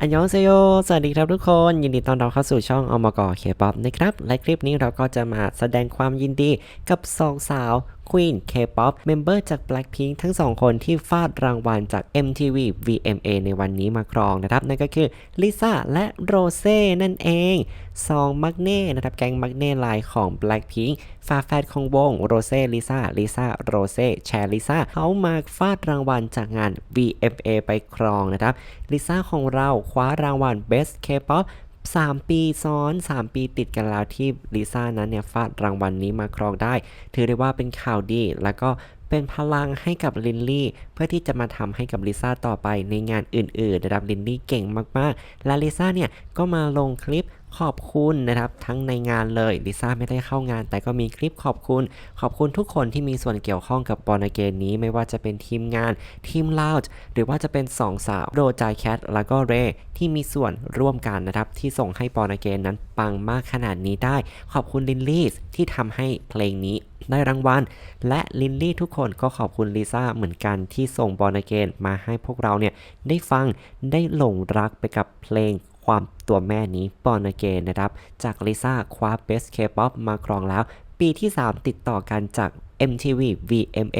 อันยองเซโย สวัสดีครับทุกคน ยินดีต้อนรับเข้าสู่ช่องอมกเคป๊อปนะครับ และคลิปนี้เราก็จะมาแสดงความยินดีกับสองสาว Queen K-pop เมมเบอร์จาก Blackpink ทั้งสองคนที่ฟาดรางวัลจาก MTV VMA ในวันนี้มาครองนะครับ นั่นก็คือลิซ่าและโรเซ่นั่นเองสองมักเน่นะครับ แก๊งมักเน่ลน์ของ Blackpink ฝาแฝดของวงโรเซ่ลิซ่าลิซ่าโรเซ่แชร์ลิซ่าเขามาฟาดรางวัลจากงาน VMA ไปครองนะครับลิซ่าของเราคว้ารางวัล Best K-pop 3 ปีซ้อน 3 ปีติดกันแล้วที่ลิซ่านั้นเนี่ยฟาดรางวัลนนี้มาครองได้ ถือได้ว่าเป็นข่าวดี แล้วก็เป็นพลังให้กับลินลี่เพื่อที่จะมาทำให้กับลิซ่าต่อไปในงานอื่นๆนะครับลินลี่เก่งมากๆ และลิซ่าเนี่ยก็มาลงคลิปขอบคุณนะครับทั้งในงานเลยลิซ่าไม่ได้เข้างาน แต่ก็มีคลิปขอบคุณ ขอบคุณทุกคนที่มีส่วนเกี่ยวข้องกับบอลเกนนี้ไม่ว่าจะเป็นทีมงานทีมลาวหรือว่าจะเป็นสองสาวโรจายแคทแล้วก็เรที่มีส่วนร่วมกันนะครับที่ส่งให้บอลเกนนั้นปังมากขนาดนี้ได้ ขอบคุณลินลี่ที่ทำให้เพลงนี้ได้รางวัลและลินลี่ทุกคนก็ขอบคุณลิซ่าเหมือนกันที่ส่งบอลเกนมาให้พวกเราเนี่ยได้ฟังได้หลงรักไปกับเพลงความตัวแม่นี้บอนเกนนะครับ จากลิซ่าคว้าเบสเคป๊อปมาครองแล้ว ปีที่ 3 ติดต่อกันจาก MTV VMA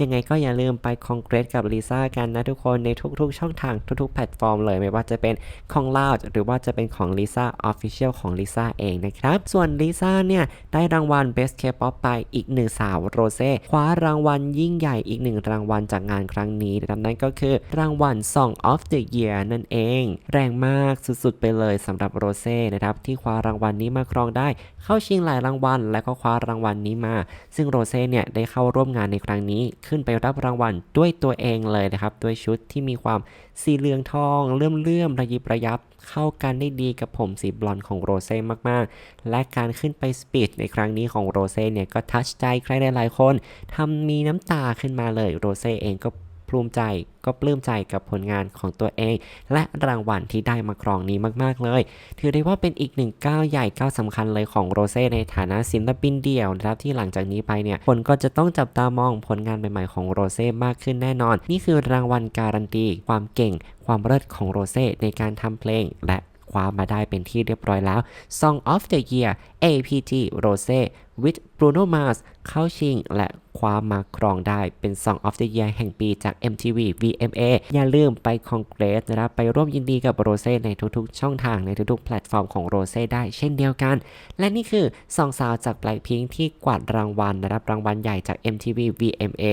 ยังไงก็อย่าลืมไปคอนเกรสกับลิซ่ากันนะทุกคนในทุกๆ ช่องทางทุกๆ แพลตฟอร์มเลย ไม่ว่าจะเป็นของ Loud หรือว่าจะเป็นของลิซ่า Official ของลิซ่าเองนะครับ ส่วนลิซ่าเนี่ย ได้รางวัล Best K-pop ไปอีกหนึ่งสาวโรเซ่คว้ารางวัลยิ่งใหญ่อีกหนึ่งรางวัลจากงานครั้งนี้นะครับนั่นก็คือรางวัล Song of the Year นั่นเอง แรงมากสุดๆ ไปเลยสำหรับโรเซ่นะครับที่คว้ารางวัลนี้มาครองได้ เข้าชิงหลายรางวัล และก็คว้ารางวัลนี้มา ซึ่งโรเซ่เนี่ยได้เข้าร่วมงานในครั้งนี้ขึ้นไปรับรางวัลด้วยตัวเองเลยนะครับด้วยชุดที่มีความสีเหลืองทองเลื่อมเลื่อมๆระยิบระยับ เข้ากันได้ดีกับผมสีบลอนด์ของโรเซ่มากๆ และการขึ้นไปสปีดในครั้งนี้ของโรเซ่เนี่ยก็ทัชใจใครหลายๆคนทำมีน้ำตาขึ้นมาเลยโรเซ่เองก็ ภูมิใจก็ปลื้มใจกับผลงานของตัวเอง และรางวัลที่ได้มาครองนี้มากๆเลย ถือได้ว่าเป็นอีกหนึ่งก้าวใหญ่ก้าวสำคัญเลยของโรเซ่ในฐานะศิลปินเดี่ยวนะครับที่หลังจากนี้ไปเนี่ยคนก็จะต้องจับตามองผลงานใหม่ๆของโรเซ่มากขึ้นแน่นอน นี่คือรางวัลการันตีความเก่ง ความเลิศของโรเซ่ในการทำเพลงและ คว้ามาได้เป็นที่เรียบร้อยแล้ว Song of the Year APT Rose with Bruno Mars เข้าชิง และคว้ามาครองได้เป็น Song of the Year แห่งปีจาก MTV VMA อย่าลืมไปคอนเกรสนะครับไปร่วมยินดีกับโรเซ่ในทุกๆ ช่องทางในทุกๆ แพลตฟอร์มของโรเซ่ได้เช่นเดียวกัน และนี่คือสองสาวจาก Blackpink ที่กวาดรางวัลนะครับรางวัลใหญ่จาก MTV VMA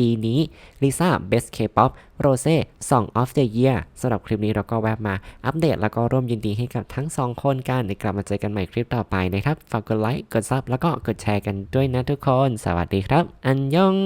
ปีนี้ลิซ่า Best K-pop โรเซ่ Song of the Year สำหรับคลิปนี้เราก็แวะมาอัปเดตแล้วก็ร่วมยินดีให้กับทั้งสองคนกันกลับมาเจอกันใหม่คลิปต่อไปนะครับ ฝากกดไลค์ กดซับแล้วก็กดแชร์กันด้วยนะทุกคน สวัสดีครับ อันยอง